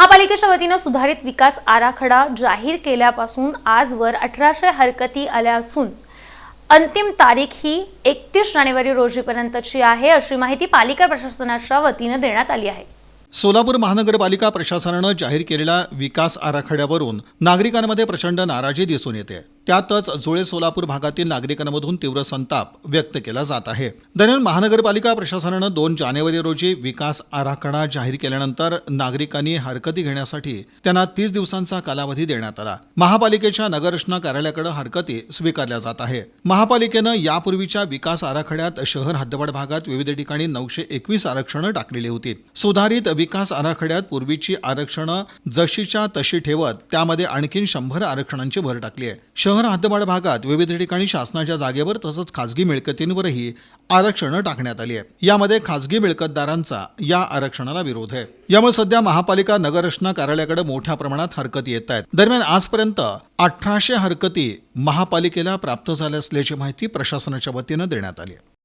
महापालिकेच्या वतीनं सुधारित विकास आराखडा जाहीर केल्यापासून आजवर अठराशे हरकती आल्या असून अंतिम तारीख ही एकतीस जानेवारी रोजीपर्यंतची आहे अशी माहिती पालिका प्रशासनाच्या वतीनं देण्यात आली आहे. सोलापूर महानगरपालिका प्रशासनानं जाहीर केलेल्या विकास आराखड्यावरून नागरिकांमध्ये प्रचंड नाराजी दिसून येते. त्यातच जुळे सोलापूर भागातील नागरिकांमधून तीव्र संताप व्यक्त केला जात आहे. दरम्यान महानगरपालिका प्रशासनानं दोन जानेवारी रोजी विकास आराखडा जाहीर केल्यानंतर नागरिकांनी हरकती घेण्यासाठी त्यांना तीस दिवसांचा कालावधी देण्यात आला. महापालिकेच्या नगररचना कार्यालयाकडे हरकती स्वीकारल्या जात आहे. महापालिकेनं यापूर्वीच्या विकास आराखड्यात शहर हद्दवाड भागात विविध ठिकाणी नऊशे एकवीस आरक्षणं टाकलेली होती. सुधारित विकास आराखड्यात पूर्वीची आरक्षणं जशीच्या तशी ठेवत त्यामध्ये आणखी शंभर आरक्षणांची भर टाकली आहे. शहर हद्दवाड भागात विविध ठिकाणी शासनाच्या जागेवर तसंच खासगी मिळकतींवरही आरक्षणं टाकण्यात आली आहे यामध्ये खासगी मिळकतदारांचा या आरक्षणाला विरोध आहे. यामुळे सध्या महापालिका नगररचना कार्यालयाकडे मोठ्या प्रमाणात हरकती येत आहेत. दरम्यान आजपर्यंत अठराशे हरकती महापालिकेला प्राप्त झाल्या असल्याची माहिती प्रशासनाच्या वतीनं देण्यात आली आहे.